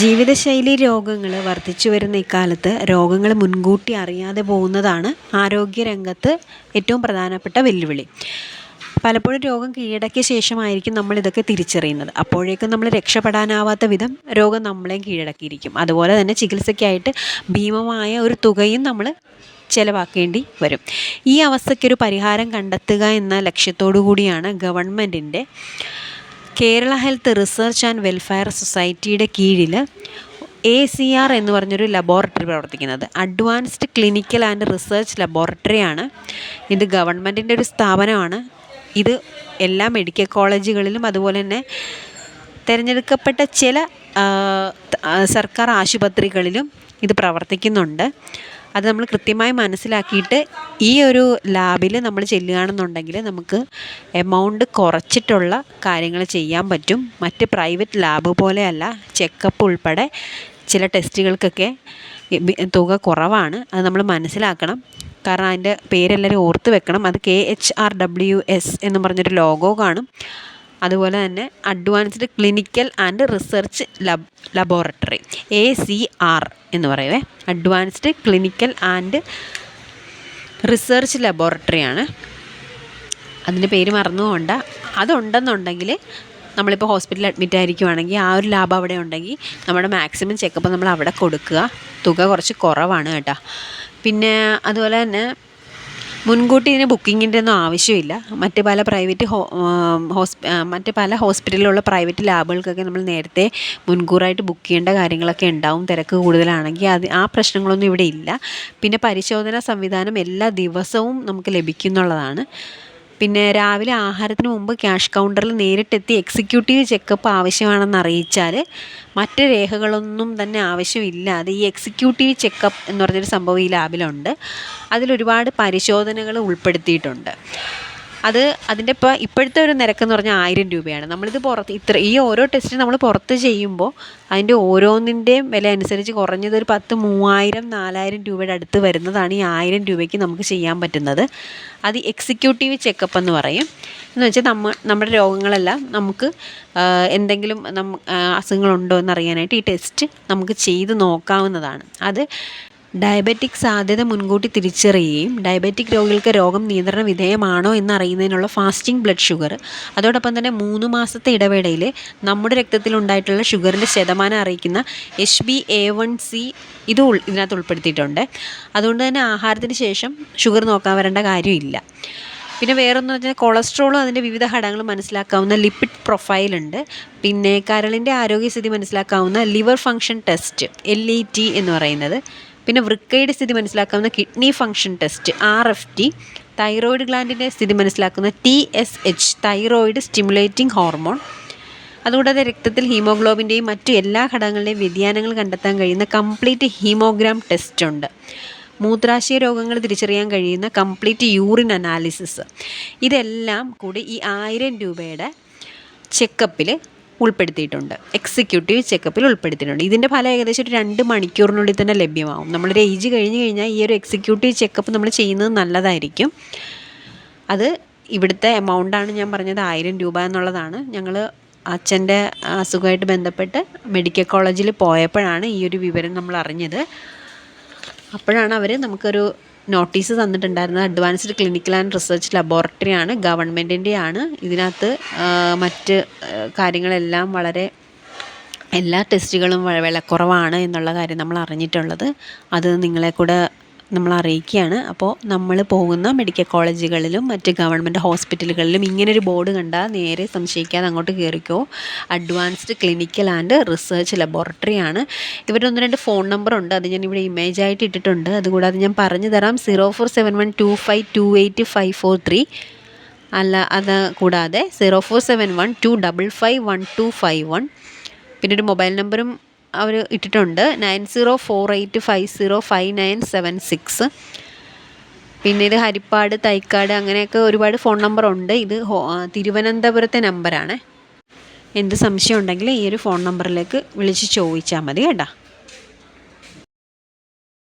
ജീവിതശൈലി രോഗങ്ങൾ വർദ്ധിച്ചു വരുന്ന ഇക്കാലത്ത് രോഗങ്ങൾ മുൻകൂട്ടി അറിയാതെ പോകുന്നതാണ് ആരോഗ്യരംഗത്ത് ഏറ്റവും പ്രധാനപ്പെട്ട വെല്ലുവിളി. പലപ്പോഴും രോഗം കീഴടക്കിയ ശേഷമായിരിക്കും നമ്മൾ ഇതൊക്കെ തിരിച്ചറിയുന്നത്. അപ്പോഴേക്കും നമ്മൾ രക്ഷപ്പെടാനാവാത്ത വിധം രോഗം നമ്മളെയും കീഴടക്കിയിരിക്കും. അതുപോലെ തന്നെ ചികിത്സയ്ക്കായിട്ട് ഭീമമായ ഒരു തുകയും നമ്മൾ ചിലവാക്കേണ്ടി വരും. ഈ അവസ്ഥയ്ക്കൊരു പരിഹാരം കണ്ടെത്തുക എന്ന ലക്ഷ്യത്തോടു കൂടിയാണ് ഗവൺമെന്റിന്റെ Kerala health research and welfare സൊസൈറ്റിയുടെ കീഴിൽ എ സി ആർ എന്ന് പറഞ്ഞൊരു ലബോറട്ടറി പ്രവർത്തിക്കുന്നത്. അഡ്വാൻസ്ഡ് ക്ലിനിക്കൽ ആൻഡ് റിസർച്ച് ലബോറട്ടറിയാണ് ഇത് ഗവൺമെന്റിന്റെ ഒരു സ്ഥാപനമാണ്. ഇത് എല്ലാ മെഡിക്കൽ കോളേജുകളിലും അതുപോലെ തന്നെ തിരഞ്ഞെടുക്കപ്പെട്ട ചില സർക്കാർ ആശുപത്രികളിലും ഇത് പ്രവർത്തിക്കുന്നുണ്ട്. അത് നമ്മൾ കൃത്യമായി മനസ്സിലാക്കിയിട്ട് ഈ ഒരു ലാബിൽ നമ്മൾ ചെല്ലുകയാണെന്നുണ്ടെങ്കിൽ നമുക്ക് എമൗണ്ട് കുറച്ചിട്ടുള്ള കാര്യങ്ങൾ ചെയ്യാൻ പറ്റും. മറ്റ് പ്രൈവറ്റ് ലാബ് പോലെയല്ല ചെക്കപ്പ് ഉൾപ്പെടെ ചില ടെസ്റ്റുകൾക്കൊക്കെ തുക കുറവാണ്. അത് നമ്മൾ മനസ്സിലാക്കണം. കാരണം അതിന്റെ പേരെല്ലാവരും ഓർത്ത് വെക്കണം. അത് K H R W S എന്ന് പറഞ്ഞൊരു ലോഗോ കാണും. അതുപോലെ തന്നെ advanced clinical and research lab laboratory A C R എന്ന് പറയുവേ. അഡ്വാൻസ്ഡ് ക്ലിനിക്കൽ ആൻഡ് റിസർച്ച് ലബോറട്ടറിയാണ് അതിന്റെ പേര് മറന്നുകൊണ്ട് അതുണ്ടെന്നുണ്ടെങ്കിൽ നമ്മളിപ്പോൾ ഹോസ്പിറ്റലിൽ അഡ്മിറ്റ് ആയിരിക്കുവാണെങ്കിൽ ആ ഒരു ലാബ് അവിടെ ഉണ്ടെങ്കിൽ നമ്മുടെ മാക്സിമം ചെക്കപ്പ് നമ്മൾ അവിടെ കൊടുക്കുക. തുക കുറച്ച് കുറവാണ് കേട്ടോ. പിന്നെ അതുപോലെ തന്നെ മുൻകൂട്ടി ഇതിന് ബുക്കിങ്ങിന്റെ ഒന്നും ആവശ്യമില്ല. മറ്റ് പല പ്രൈവറ്റ് മറ്റ് പല ഹോസ്പിറ്റലിലുള്ള പ്രൈവറ്റ് ലാബുകൾക്കൊക്കെ നമ്മൾ നേരത്തെ മുൻകൂറായിട്ട് ബുക്ക് ചെയ്യേണ്ട കാര്യങ്ങളൊക്കെ ഉണ്ടാവും. തിരക്ക് കൂടുതലാണെങ്കിൽ അത് ആ പ്രശ്നങ്ങളൊന്നും ഇവിടെ ഇല്ല. പിന്നെ പരിശോധന സംവിധാനം എല്ലാ ദിവസവും നമുക്ക് ലഭിക്കുന്നുള്ളതാണ്. പിന്നെ രാവിലെ ആഹാരത്തിന് മുമ്പ് ക്യാഷ് കൗണ്ടറിൽ നേരിട്ടെത്തി എക്സിക്യൂട്ടീവ് ചെക്കപ്പ് ആവശ്യമാണെന്ന് അറിയിച്ചാൽ മറ്റ് രേഖകളൊന്നും തന്നെ ആവശ്യമില്ലാതെ ഈ എക്സിക്യൂട്ടീവ് ചെക്കപ്പ് എന്ന് പറഞ്ഞൊരു സംഭവം ഈ ലാബിലുണ്ട്. അതിലൊരുപാട് പരിശോധനകൾ ഉൾപ്പെടുത്തിയിട്ടുണ്ട്. അത് അതിന്റെ ഇപ്പോൾ ഇപ്പോഴത്തെ ഒരു നിരക്ക് എന്ന് പറഞ്ഞാൽ ആയിരം രൂപയാണ്. നമ്മളിത് പുറത്ത് ഇത്ര ഈ ഓരോ ടെസ്റ്റ് നമ്മൾ പുറത്ത് ചെയ്യുമ്പോൾ അതിന്റെ ഓരോന്നിന്റെയും വില അനുസരിച്ച് കുറഞ്ഞത് ഒരു പത്ത് മൂവായിരം നാലായിരം രൂപയുടെ അടുത്ത് വരുന്നതാണ് ഈ ആയിരം രൂപയ്ക്ക് നമുക്ക് ചെയ്യാൻ പറ്റുന്നത്. അത് എക്സിക്യൂട്ടീവ് ചെക്കപ്പ് എന്ന് പറയും. എന്ന് വെച്ചാൽ നമ്മ നമ്മുടെ രോഗങ്ങളെല്ലാം നമുക്ക് എന്തെങ്കിലും നം അസുഖങ്ങളുണ്ടോ എന്നറിയാനായിട്ട് ഈ ടെസ്റ്റ് നമുക്ക് ചെയ്ത് നോക്കാവുന്നതാണ്. അത് ഡയബറ്റിക് സാധ്യത മുൻകൂട്ടി തിരിച്ചറിയുകയും ഡയബറ്റിക് രോഗികൾക്ക് രോഗം നിയന്ത്രണ വിധേയമാണോ എന്നറിയുന്നതിനുള്ള ഫാസ്റ്റിംഗ് ബ്ലഡ് ഷുഗർ. അതോടൊപ്പം തന്നെ മൂന്ന് മാസത്തെ ഇടവേളയിൽ നമ്മുടെ രക്തത്തിലുണ്ടായിട്ടുള്ള ഷുഗറിന്റെ ശതമാനം അറിയിക്കുന്ന H B A one C ഇത് ഇതിനകത്ത് ഉൾപ്പെടുത്തിയിട്ടുണ്ട്. അതുകൊണ്ട് തന്നെ ആഹാരത്തിന് ശേഷം ഷുഗർ നോക്കാൻ വരേണ്ട കാര്യമില്ല. പിന്നെ വേറൊന്ന് വെച്ചാൽ കൊളസ്ട്രോളും അതിന്റെ വിവിധ ഘടകങ്ങൾ മനസ്സിലാക്കാവുന്ന ലിപ്പിഡ് പ്രൊഫൈലുണ്ട് പിന്നെ കരളിന്റെ ആരോഗ്യസ്ഥിതി മനസ്സിലാക്കാവുന്ന liver function test L E T എന്ന് പറയുന്നത്. പിന്നെ വൃക്കയുടെ സ്ഥിതി മനസ്സിലാക്കാവുന്ന kidney function test R F T thyroid ഗ്ലാൻഡിന്റെ സ്ഥിതി മനസ്സിലാക്കുന്ന T S H thyroid stimulating hormone അതുകൂടാതെ രക്തത്തിൽ ഹീമോഗ്ലോബിന്റെയും മറ്റു എല്ലാ ഘടകങ്ങളുടെയും വ്യതിയാനങ്ങൾ കണ്ടെത്താൻ കഴിയുന്ന കംപ്ലീറ്റ് ഹീമോഗ്രാം ടെസ്റ്റ് ഉണ്ട്. മൂത്രാശയ രോഗങ്ങൾ തിരിച്ചറിയാൻ കഴിയുന്ന കംപ്ലീറ്റ് യൂറിൻ അനാലിസിസ്. ഇതെല്ലാം കൂടി ഈ ആയിരം രൂപയുടെ ചെക്കപ്പിൽ ഉൾപ്പെടുത്തിയിട്ടുണ്ട്. എക്സിക്യൂട്ടീവ് ചെക്കപ്പിൽ ഉൾപ്പെടുത്തിയിട്ടുണ്ട്. ഇതിന്റെ ഫലം ഏകദേശം ഒരു രണ്ട് മണിക്കൂറിനുള്ളിൽ തന്നെ ലഭ്യമാവും. നമ്മളൊരു ഏജ് കഴിഞ്ഞ് കഴിഞ്ഞാൽ ഈ ഒരു എക്സിക്യൂട്ടീവ് ചെക്കപ്പ് നമ്മൾ ചെയ്യുന്നത് നല്ലതായിരിക്കും. അത് ഇവിടുത്തെ എമൗണ്ടാണ് ഞാൻ പറഞ്ഞത് ആയിരം രൂപ എന്നുള്ളതാണ്. ഞങ്ങൾ അച്ഛന്റെ അസുഖമായിട്ട് ബന്ധപ്പെട്ട് മെഡിക്കൽ കോളേജിൽ പോയപ്പോഴാണ് ഈ ഒരു വിവരം നമ്മൾ അറിഞ്ഞത്. അപ്പോഴാണ് അവർ നമുക്കൊരു notice തന്നിട്ടുണ്ടായിരുന്നത് advanced clinical and research laboratory ആണ് ഗവൺമെന്റിന്റെ ആണ് ഇതിനകത്ത് മറ്റ് കാര്യങ്ങളെല്ലാം വളരെ എല്ലാ ടെസ്റ്റുകളും വിലക്കുറവാണ് എന്നുള്ള കാര്യം നമ്മൾ അറിഞ്ഞിട്ടുള്ളത്. അത് നിങ്ങളെ കൂടെ നമ്മൾ അറിയിക്കുകയാണ് അപ്പോൾ നമ്മൾ പോകുന്ന മെഡിക്കൽ കോളേജുകളിലും മറ്റ് ഗവൺമെന്റ് ഹോസ്പിറ്റലുകളിലും ഇങ്ങനൊരു ബോർഡ് കണ്ടാൽ നേരെ സംശയിക്കാതെ അങ്ങോട്ട് കയറിക്കോ advanced clinical and research laboratory ആണ് ഇവരുടെ ഒന്ന് രണ്ട് ഫോൺ നമ്പറുണ്ട്. അത് ഞാൻ ഇവിടെ ഇമേജ് ആയിട്ട് ഇട്ടിട്ടുണ്ട്. അതുകൂടാതെ ഞാൻ പറഞ്ഞു തരാം. Zero four seven one two five two eight five four three. അല്ല അത് കൂടാതെ zero four seven one two double five one two five one. പിന്നെ ഒരു മൊബൈൽ നമ്പറും അവർ ഇട്ടിട്ടുണ്ട്. Nine zero four eight five zero five nine seven six. പിന്നെ ഇത് ഹരിപ്പാട് തൈക്കാട് അങ്ങനെയൊക്കെ ഒരുപാട് ഫോൺ നമ്പർ ഉണ്ട് ഇത് തിരുവനന്തപുരത്തെ നമ്പറാണ്. എന്ത് സംശയം ഉണ്ടെങ്കിൽ ഈ ഒരു ഫോൺ നമ്പറിലേക്ക് വിളിച്ച് ചോദിച്ചാൽ മതി കേട്ടോ.